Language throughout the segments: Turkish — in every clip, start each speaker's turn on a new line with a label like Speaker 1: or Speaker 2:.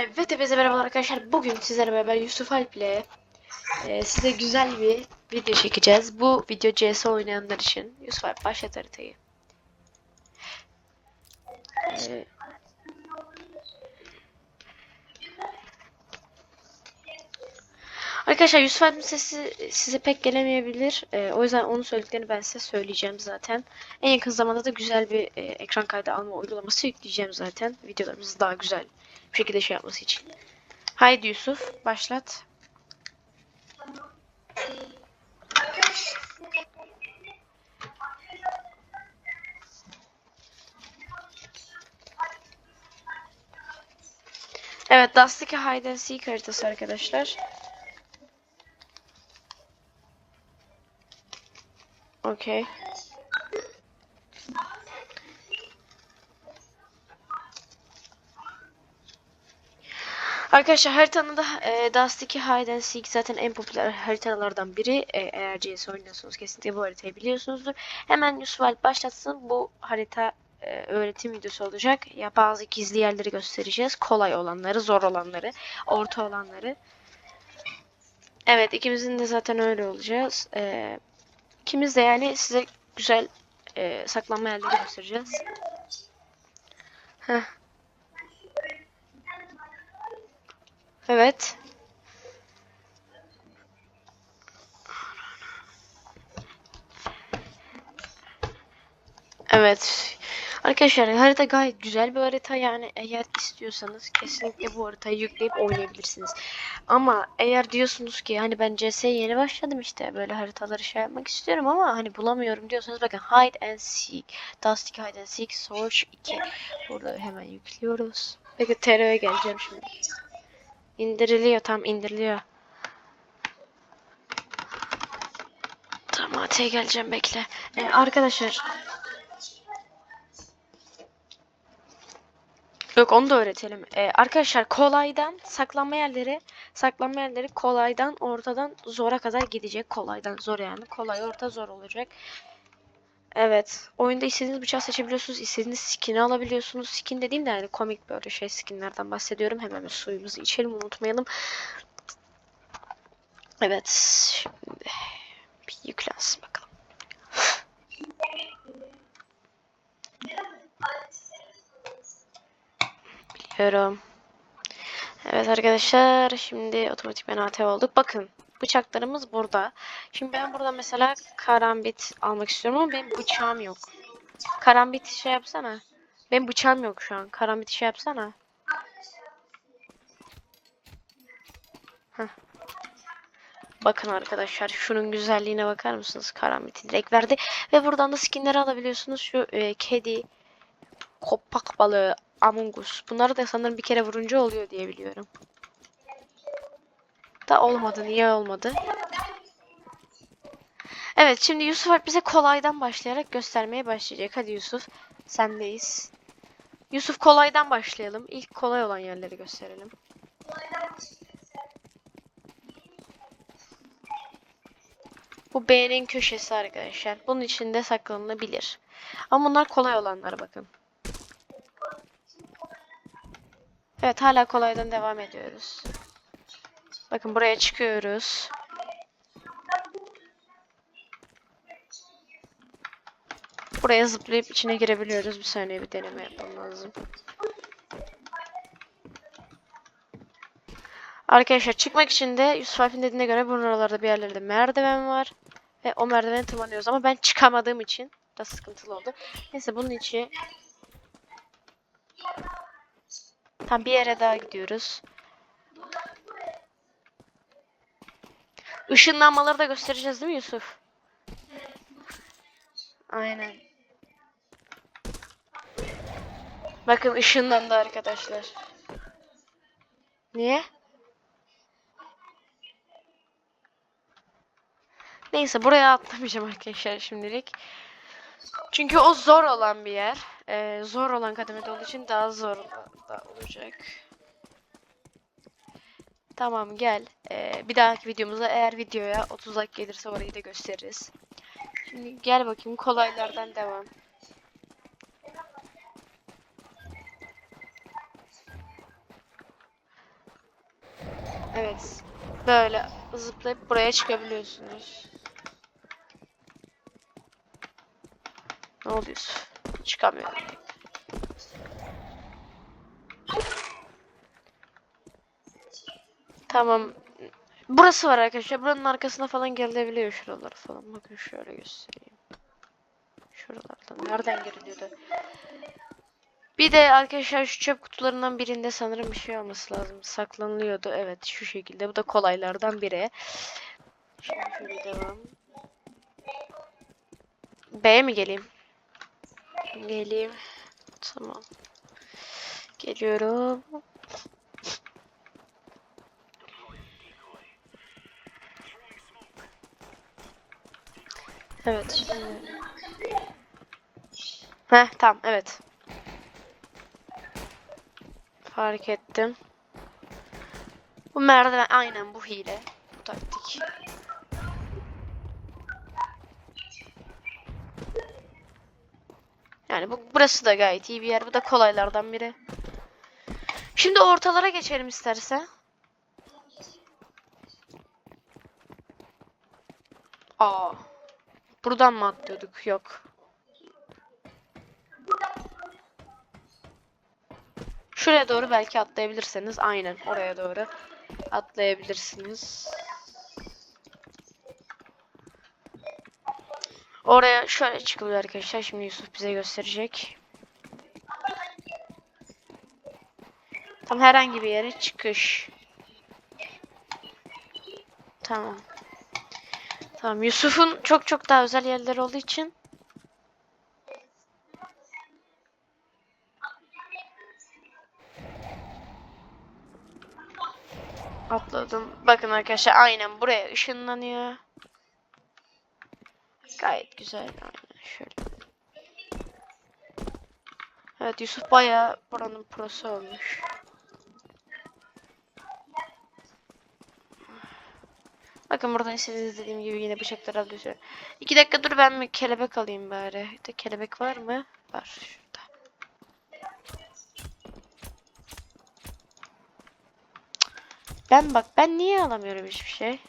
Speaker 1: Evet hepinize merhabalar arkadaşlar. Bugün sizlerle beraber Yusuf Alp ile e, size güzel bir video çekeceğiz. Bu video CS oynayanlar için. Yusuf Alp başlat haritayı. E, Arkadaşlar Yusuf Alp'in sesi size pek gelemeyebilir. E, o yüzden onun söylediklerini ben size söyleyeceğim zaten. En yakın zamanda da güzel bir e, ekran kaydı alma uygulaması yükleyeceğim zaten. Videolarımızı daha güzel bir şekilde şey yapması için. Haydi Yusuf başlat. Evet Dust 2 Hide and Seek haritası arkadaşlar. Okey. Arkadaşlar haritanın da e, Dust 2 Hide and Seek zaten en popüler haritalardan biri. E, eğer CS oynuyorsanız kesinlikle bu haritayı biliyorsunuzdur. Hemen Yusuf Alp başlatsın. Bu harita e, öğretim videosu olacak. Ya bazı gizli yerleri göstereceğiz. Kolay olanları, zor olanları, orta olanları. Evet ikimizin de zaten öyle olacağız. E, ikimiz de yani size güzel e, saklanma yerleri göstereceğiz. Heh. Evet. Evet. Arkadaşlar harita gayet güzel bir harita yani eğer istiyorsanız kesinlikle bu haritayı yükleyip oynayabilirsiniz. Ama eğer diyorsunuz ki hani ben CS'ye yeni başladım işte böyle haritaları şey yapmak istiyorum ama hani bulamıyorum diyorsanız bakın Hide and Seek, Dust 2 Hide and Seek, Search 2 burada hemen yüklüyoruz. Peki TR'ye geleceğim şimdi. İndiriliyor tam indiriliyor. Tamam AT'ye geleceğim bekle. Ee, arkadaşlar. Yok onu da öğretelim. Ee, arkadaşlar kolaydan saklanma yerleri saklanma yerleri kolaydan ortadan zora kadar gidecek. Kolaydan zor yani. Kolay orta zor olacak. Evet. Oyunda istediğiniz bıçağı seçebiliyorsunuz. istediğiniz skin'i alabiliyorsunuz. Skin dediğim de yani komik böyle şey skinlerden bahsediyorum. Hemen suyumuzu içelim unutmayalım. Evet. Şimdi bir yüklensin bakalım. Biliyorum. Evet arkadaşlar şimdi otomatik AT olduk. Bakın bıçaklarımız burada. Şimdi ben burada mesela karambit almak istiyorum ama benim bıçağım yok. Karambit şey yapsana. Benim bıçağım yok şu an. Karambit şey yapsana. Bakın arkadaşlar şunun güzelliğine bakar mısınız? Karambit'i direkt verdi. Ve buradan da skinleri alabiliyorsunuz. Şu e, kedi, kopak balığı, Among Us. Bunları da sanırım bir kere vurunca oluyor diye biliyorum. Da olmadı. Niye olmadı? Evet şimdi Yusuf bize kolaydan başlayarak göstermeye başlayacak. Hadi Yusuf sendeyiz. Yusuf kolaydan başlayalım. İlk kolay olan yerleri gösterelim. Bu B'nin köşesi arkadaşlar. Bunun içinde saklanılabilir. Ama bunlar kolay olanlar bakın. Evet hala kolaydan devam ediyoruz. Bakın buraya çıkıyoruz. Buraya zıplayıp içine girebiliyoruz. Bir saniye bir deneme yapmam lazım. Arkadaşlar çıkmak için de Yusuf Alp'in dediğine göre buralarda bir yerlerde merdiven var. Ve o merdiveni tırmanıyoruz ama ben çıkamadığım için da sıkıntılı oldu. Neyse bunun için tam bir yere daha gidiyoruz. Işınlanmaları da göstereceğiz değil mi Yusuf? Aynen. Bakın ışınlandı arkadaşlar. Niye? Neyse buraya atlamayacağım arkadaşlar şimdilik. Çünkü o zor olan bir yer. Ee, zor olan kademede olduğu için daha zor da olacak. Tamam gel. Ee, bir dahaki videomuzda eğer videoya 30 like gelirse orayı da gösteririz. Şimdi gel bakayım kolaylardan devam. Evet. Böyle zıplayıp buraya çıkabiliyorsunuz. Ne oluyorsun? Çıkamıyorum. Tamam. Burası var arkadaşlar. Buranın arkasına falan gelebiliyor şuralar falan. Bakın şöyle göstereyim. Şuralardan. Nereden giriliyordu? Bir de arkadaşlar şu çöp kutularından birinde sanırım bir şey olması lazım. Saklanılıyordu. Evet şu şekilde. Bu da kolaylardan biri. Şimdi şöyle devam. B'ye mi geleyim? Geleyim. Tamam. Geliyorum. Evet şimdi. Heh tamam evet. Fark ettim. Bu merdiven aynen bu hile. Bu taktik. Yani bu burası da gayet iyi bir yer. Bu da kolaylardan biri. Şimdi ortalara geçelim istersen. Aa. Buradan mı atlıyorduk? Yok. Şuraya doğru belki atlayabilirseniz aynen oraya doğru atlayabilirsiniz. Oraya şöyle çıkılıyor arkadaşlar. Şimdi Yusuf bize gösterecek. Tam herhangi bir yere çıkış. Tamam. Tamam Yusuf'un çok çok daha özel yerleri olduğu için atladım. Bakın arkadaşlar aynen buraya ışınlanıyor. Gayet güzel. Aynen şöyle. Evet Yusuf bayağı buranın prosu olmuş. Bakın buradan istediğiniz dediğim gibi yine bıçaklar alıyorsun. İki dakika dur ben bir kelebek alayım bari. De kelebek var mı? Var şurada. Ben bak ben niye alamıyorum hiçbir şey?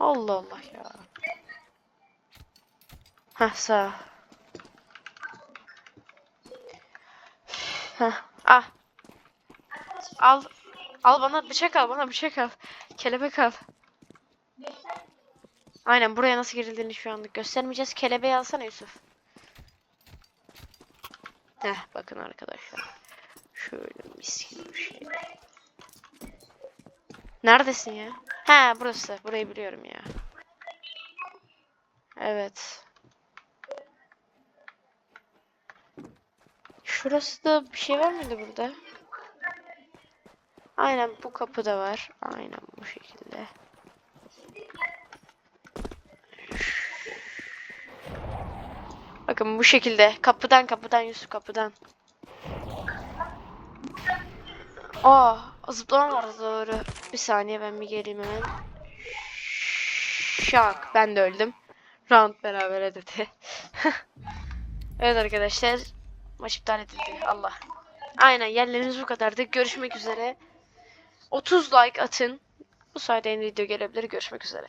Speaker 1: Allah Allah ya. Hah sağ. Hah ah. Al. Al bana bıçak al bana bıçak al. Kelebek al. Aynen buraya nasıl girildiğini şu anlık göstermeyeceğiz. Kelebeği alsana Yusuf. Heh bakın arkadaşlar. Şöyle mis gibi bir şey. Neredesin ya? He burası. Burayı biliyorum ya. Evet. Şurası da bir şey var mıydı burada? Aynen bu kapı da var. Aynen bu şekilde. Bakın bu şekilde. Kapıdan kapıdan Yusuf kapıdan. Aa zıplama vardı doğru. Bir saniye ben bir geleyim hemen. Şak ben de öldüm. Round beraber dedi. evet arkadaşlar. Maç iptal edildi. Allah. Aynen yerleriniz bu kadardı. Görüşmek üzere. 30 like atın. Bu sayede yeni video gelebilir. Görüşmek üzere.